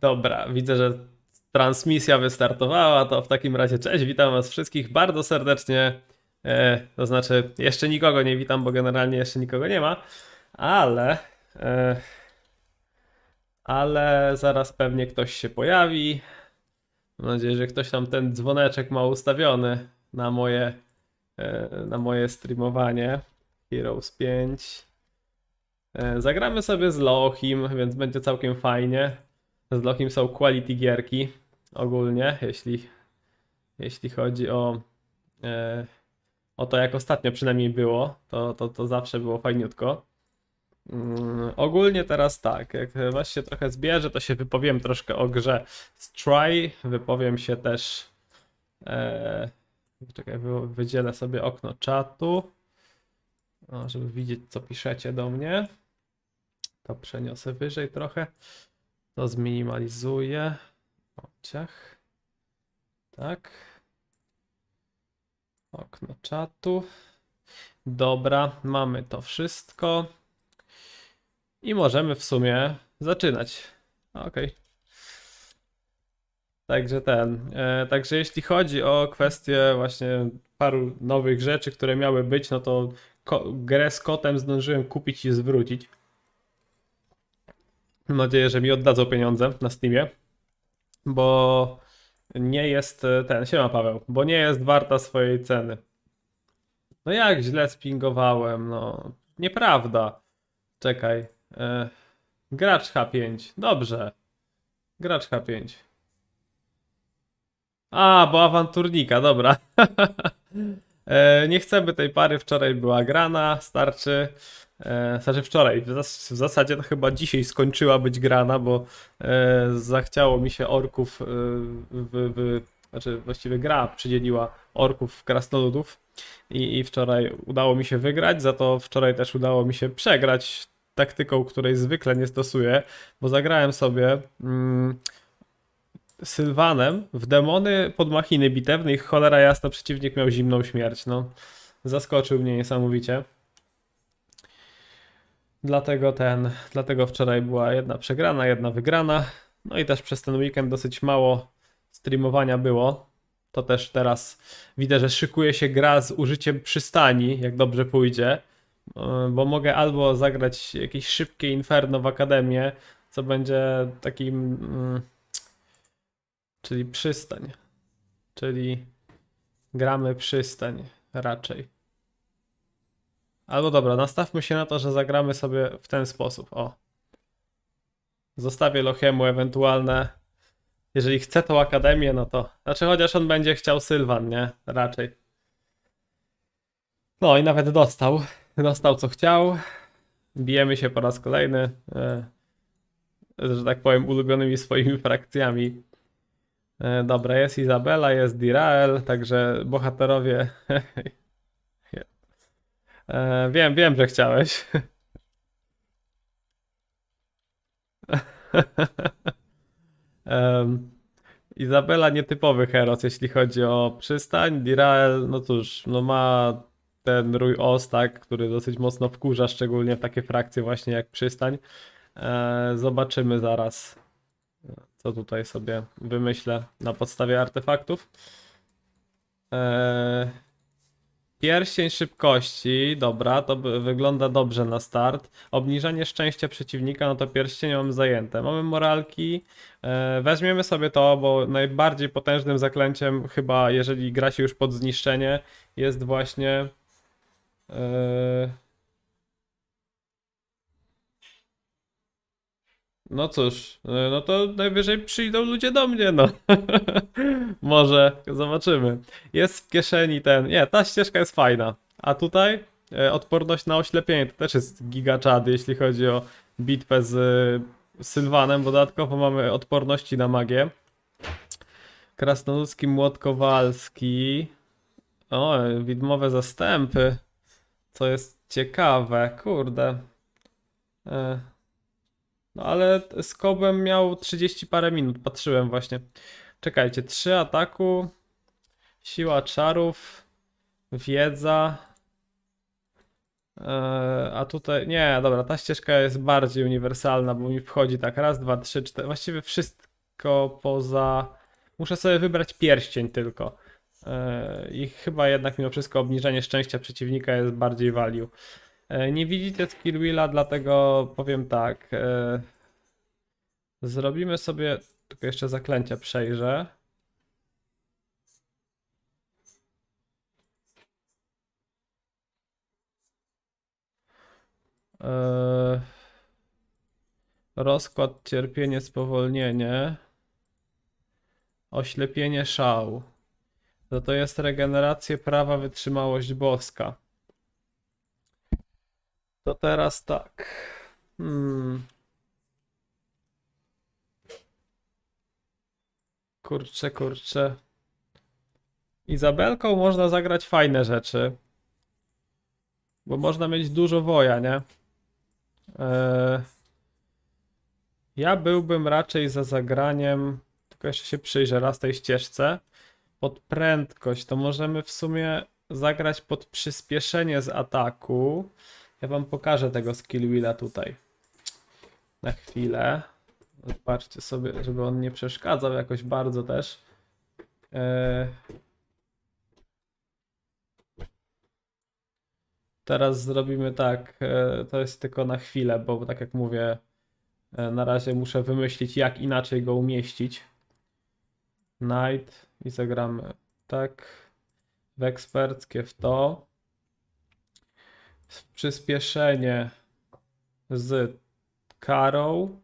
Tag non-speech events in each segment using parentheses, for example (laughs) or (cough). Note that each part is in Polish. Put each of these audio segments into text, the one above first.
Dobra, widzę, że transmisja wystartowała, to w takim razie cześć, witam was wszystkich bardzo serdecznie. E, to znaczy, jeszcze nikogo nie witam, bo generalnie jeszcze nikogo nie ma, ale e, ale zaraz pewnie ktoś się pojawi. Mam nadzieję, że ktoś tam ten dzwoneczek ma ustawiony na moje e, na moje streamowanie. Heroes 5. E, Zagramy sobie z Lohim, więc będzie całkiem fajnie. Z Lohim są quality gierki ogólnie, jeśli, jeśli chodzi o, e, o to, jak ostatnio przynajmniej było, to, to, to zawsze było fajniutko. Mm, ogólnie teraz tak, jak was się trochę zbierze, to się wypowiem troszkę o grze Stray, wypowiem się też. E, czekaj, wy- wydzielę sobie okno czatu, żeby widzieć, co piszecie do mnie. To przeniosę wyżej trochę. To zminimalizuję. Ciach. Tak. Okno czatu. Dobra, mamy to wszystko. I możemy w sumie zaczynać. Okej. Także ten. E, także jeśli chodzi o kwestię właśnie paru nowych rzeczy, które miały być, no to grę z kotem zdążyłem kupić i zwrócić. Mam nadzieję, że mi oddadzą pieniądze na Steamie, bo nie jest e, ten, siema Paweł, bo nie jest warta swojej ceny. No jak źle spingowałem, no nieprawda. Czekaj. E, gracz H5, dobrze. Gracz H5. A, bo awanturnika, dobra. (laughs) E, nie chcemy tej pary, wczoraj była grana, starczy. E, znaczy wczoraj, w, w zasadzie to chyba dzisiaj skończyła być grana, bo e, zachciało mi się orków, w, w, znaczy właściwie gra przydzieliła orków krasnoludów i, i wczoraj udało mi się wygrać, za to wczoraj też udało mi się przegrać taktyką, której zwykle nie stosuję, bo zagrałem sobie mm, Sylwanem w demony pod machiny bitewne i cholera jasna przeciwnik miał zimną śmierć, no. Zaskoczył mnie niesamowicie. Dlatego ten, dlatego wczoraj była jedna przegrana, jedna wygrana. No i też przez ten weekend dosyć mało streamowania było. To też teraz widzę, że szykuje się gra z użyciem przystani, jak dobrze pójdzie. Yy, Bo mogę albo zagrać jakieś szybkie Inferno w Akademię, co będzie takim. mm, Czyli przystań. Czyli gramy przystań raczej. Albo dobra, nastawmy się na to, że zagramy sobie w ten sposób. O. Zostawię Lochemu ewentualne. Jeżeli chce tą akademię, no to. Znaczy, chociaż on będzie chciał Sylwan, nie? Raczej. No i nawet dostał. Dostał co chciał. Bijemy się po raz kolejny. E, że tak powiem, ulubionymi swoimi frakcjami. E, Dobra, jest Izabela, jest Dirael, także bohaterowie. (laughs) E, Wiem, wiem, że chciałeś. (laughs) Em, Izabela nietypowy heros, jeśli chodzi o przystań. Dirael, no cóż, no ma ten rój os, tak, który dosyć mocno wkurza, szczególnie w takie frakcje właśnie jak przystań. E, Zobaczymy zaraz co tutaj sobie wymyślę na podstawie artefaktów. Eee, pierścień szybkości, dobra, to wygląda dobrze na start. Obniżanie szczęścia przeciwnika, no to pierścienie mam zajęte. Mamy moralki, eee, weźmiemy sobie to, bo najbardziej potężnym zaklęciem chyba, jeżeli gra się już pod zniszczenie, jest właśnie... Eee, No cóż, e, no to najwyżej przyjdą ludzie do mnie, no. (laughs) Może, zobaczymy. Jest w kieszeni ten. Nie, ta ścieżka jest fajna. A tutaj e, odporność na oślepienie to też jest gigaczady, jeśli chodzi o bitwę z e, Sylwanem. Dodatkowo mamy odporności na magię. Krasnoludzki młot kowalski. O, widmowe zastępy. Co jest ciekawe, kurde. E, no ale z Kobem miał 30 parę minut, patrzyłem właśnie. Czekajcie, 3 ataku, siła czarów, wiedza. Eee, a tutaj, nie, dobra, ta ścieżka jest bardziej uniwersalna, bo mi wchodzi tak raz, dwa, trzy, cztery, właściwie wszystko poza. Muszę sobie wybrać pierścień tylko. E, I chyba jednak mimo wszystko obniżenie szczęścia przeciwnika jest bardziej value. E, Nie widzicie skill wheela, dlatego powiem tak. e, Zrobimy sobie. Tylko jeszcze zaklęcia przejrzę. Eee, Rozkład, cierpienie, spowolnienie. Oślepienie, szał. To to jest regeneracja, prawa, wytrzymałość boska. To teraz tak. Hmm. Kurczę, kurczę. Izabelką można zagrać fajne rzeczy. Bo można mieć dużo woja, nie? Eee, ja byłbym raczej za zagraniem, tylko jeszcze się przyjrzę raz tej ścieżce. Pod prędkość to możemy w sumie zagrać pod przyspieszenie z ataku. Ja wam pokażę tego skill wheela tutaj. Na chwilę. Zobaczcie sobie, żeby on nie przeszkadzał jakoś bardzo też. Eee, Teraz zrobimy tak, e, to jest tylko na chwilę, bo tak jak mówię, e, na razie muszę wymyślić jak inaczej go umieścić. Night i zagramy tak. W eksperckie w to. Przyspieszenie z karą.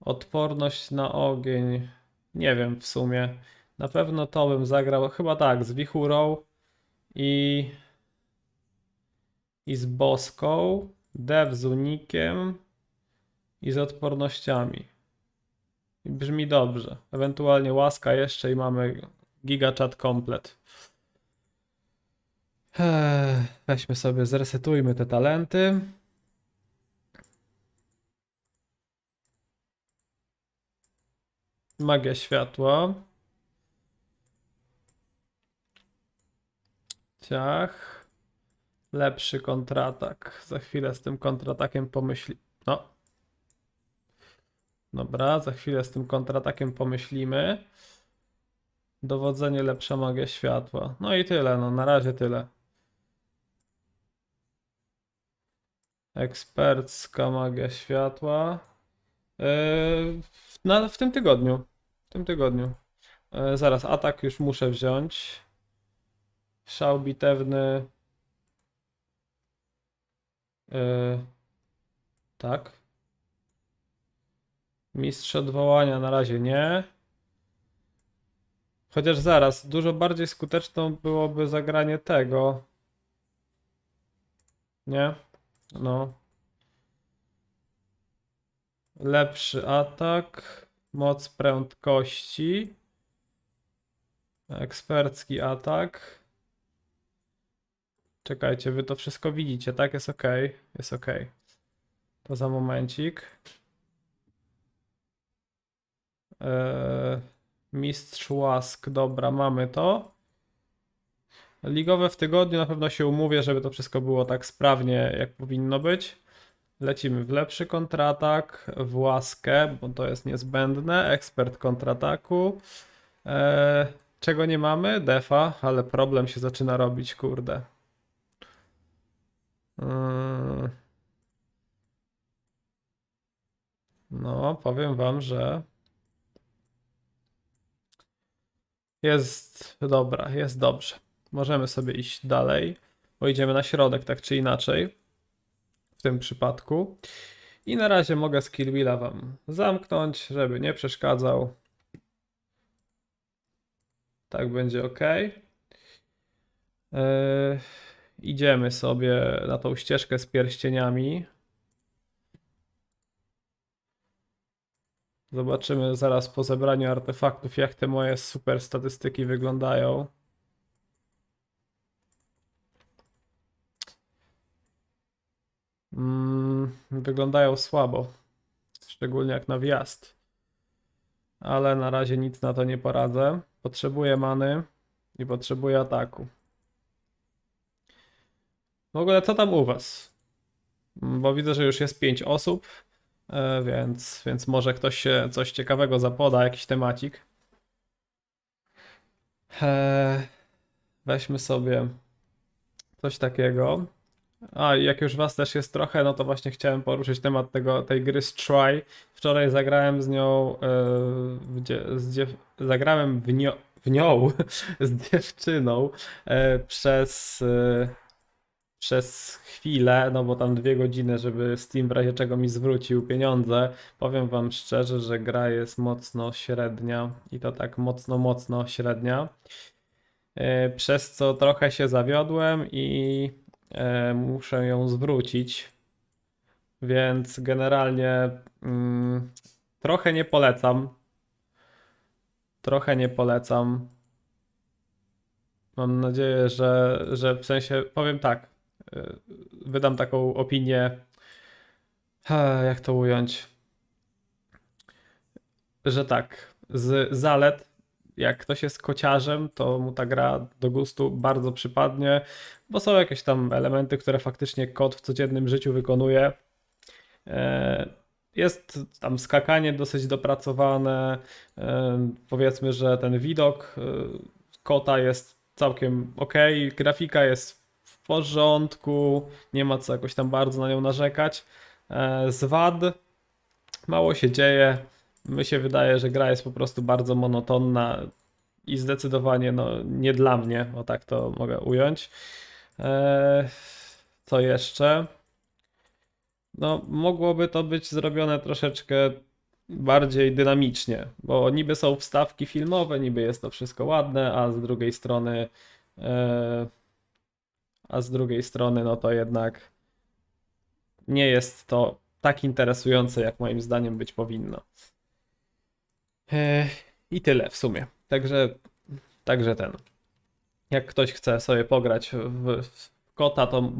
Odporność na ogień. Nie wiem w sumie. Na pewno to bym zagrał. Chyba tak, z wichurą i i z boską, dev z unikiem i z odpornościami. Brzmi dobrze. Ewentualnie łaska jeszcze i mamy gigachat komplet. Weźmy sobie, zresetujmy te talenty. Magia światła. Ciach. Lepszy kontratak. Za chwilę z tym kontratakiem pomyśli. No. Dobra, za chwilę z tym kontratakiem pomyślimy. Dowodzenie lepsza magia światła. No i tyle, no na razie tyle. Ekspercka magia światła. Yy, na, w tym tygodniu. W tym tygodniu. Yy, zaraz, atak już muszę wziąć. Szał bitewny. Yy, tak. Mistrz odwołania na razie nie. Chociaż zaraz, dużo bardziej skuteczną byłoby zagranie tego. Nie? No. Lepszy atak. Moc prędkości. Ekspercki atak. Czekajcie, wy to wszystko widzicie, tak? Jest ok, jest ok. To za momencik. Eee, mistrz łask, dobra, mamy to. Ligowe w tygodniu na pewno się umówię, żeby to wszystko było tak sprawnie, jak powinno być. Lecimy w lepszy kontratak, w łaskę, bo to jest niezbędne. Ekspert kontrataku. Eee, czego nie mamy? Defa, ale problem się zaczyna robić, kurde. Yy. No, powiem wam, że jest dobra, jest dobrze. Możemy sobie iść dalej, bo idziemy na środek, tak czy inaczej. W tym przypadku. I na razie mogę skill wheela wam zamknąć, żeby nie przeszkadzał. Tak będzie ok. Yy, idziemy sobie na tą ścieżkę z pierścieniami. Zobaczymy zaraz po zebraniu artefaktów, jak te moje super statystyki wyglądają. Mm, wyglądają słabo, szczególnie jak na wjazd. Ale na razie nic na to nie poradzę. Potrzebuję many i potrzebuję ataku. W ogóle co tam u was? Mm, Bo widzę, że już jest 5 osób, e, więc, więc może ktoś się coś ciekawego zapoda, jakiś temacik. E, Weźmy sobie coś takiego. A, jak już was też jest trochę, no to właśnie chciałem poruszyć temat tego, tej gry Stray. Wczoraj zagrałem z nią, e, w dzie, z dziew, zagrałem w, nio, w nią (laughs) z dziewczyną e, przez, e, przez chwilę, no bo tam dwie godziny, żeby Steam w razie czego mi zwrócił pieniądze. Powiem wam szczerze, że gra jest mocno średnia i to tak mocno, mocno średnia. E, Przez co trochę się zawiodłem i e, muszę ją zwrócić. Więc generalnie mm, trochę nie polecam. Trochę nie polecam. Mam nadzieję, że, że w sensie powiem tak. e, Wydam taką opinię. e, Jak to ująć? Że tak. Z zalet jak ktoś jest kociarzem, to mu ta gra do gustu bardzo przypadnie, bo są jakieś tam elementy, które faktycznie kot w codziennym życiu wykonuje. E, Jest tam skakanie dosyć dopracowane. E, Powiedzmy, że ten widok e, kota jest całkiem ok, grafika jest w porządku, nie ma co jakoś tam bardzo na nią narzekać. Z wad mało się dzieje. Mi się wydaje, że gra jest po prostu bardzo monotonna i zdecydowanie no, nie dla mnie, o tak to mogę ująć. Eee, co jeszcze? No, mogłoby to być zrobione troszeczkę bardziej dynamicznie, bo niby są wstawki filmowe, niby jest to wszystko ładne, a z drugiej strony, eee, a z drugiej strony, no to jednak nie jest to tak interesujące, jak moim zdaniem być powinno. E, I tyle w sumie. Także, także ten. Jak ktoś chce sobie pograć w, w kota, to